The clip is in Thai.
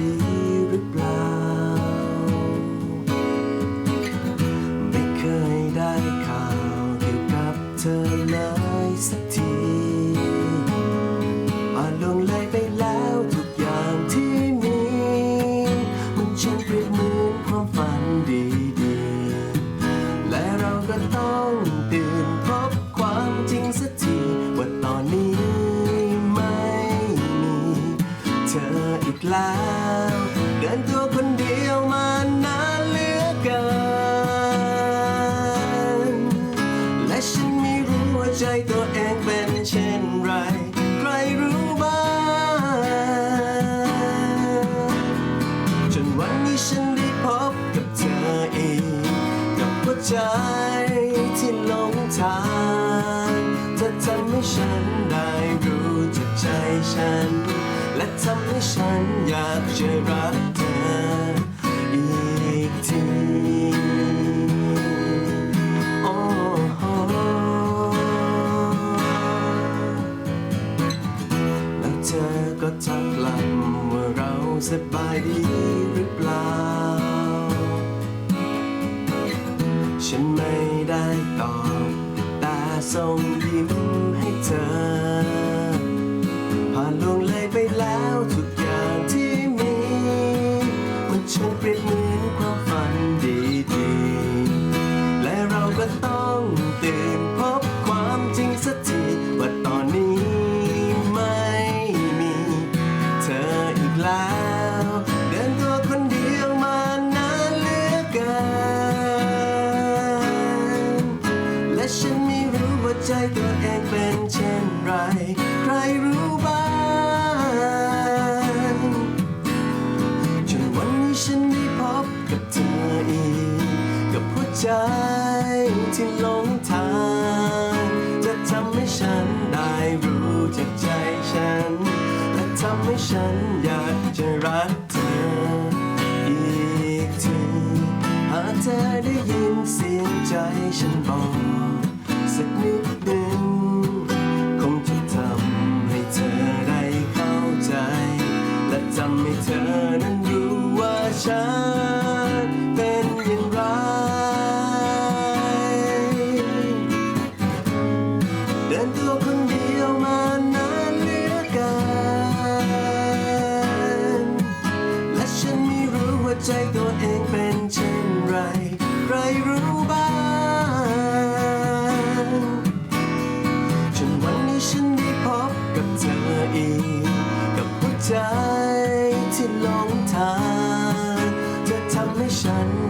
ดีหรือเปล่า ไม่เคยได้ข่าวเกี่ยวกับเธอเลยสักทีมาลงเลยไปแล้วทุกอย่างที่มี มันช่างเปรียบเหมือนความฝันดีๆ และเราก็ต้องตื่นพบความจริงสักทีว่าตอนนี้ ไม่มีเธออีกแล้ว เดินตัวคนเดียวมานานเหลือเกิน และฉันไม่รู้ว่าใจตัวเองเป็นเช่นไร ใครรู้บ้าง จนวันนี้ฉันได้พบกับเธออีก กับหัวใจที่หลงทางเธอทำให้ฉันได้รู้จักใจฉัน และทำให้ฉันอยากจะรัก สบายดีหรือเปล่า ฉันไม่ได้ตอบแต่ส่งยิ้มให้เธอ ผ่านลงเลยไปแล้วทุกอย่างที่มี มันช่างเปรียบเหมือนความฝันดีๆ และเราก็ต้องตื่น ใจตัวเองเป็นเช่นไร ใครรู้บ้างจนวันนี้ฉันได้พบกับเธออีก กับหัวใจที่หลงทาง จะทำให้ฉันได้รู้จากใจฉัน และทำให้ฉันอยากจะรักเธออีกที หากเธอได้ยินเสียงใจฉันบอก สักนิดหนึ่งคงจะทำให้เธอได้เข้าใจ และทำให้เธอนั้นรู้ว่าฉันเป็นอย่างไร เดินตัวคนเดียวมานานเหลือเกินและฉันไม่รู้ว่าใจตัวเองเป็นเช่น ฉันได้พบกับเธออีก กับหัวใจที่หลงทาง จะทำให้ฉัน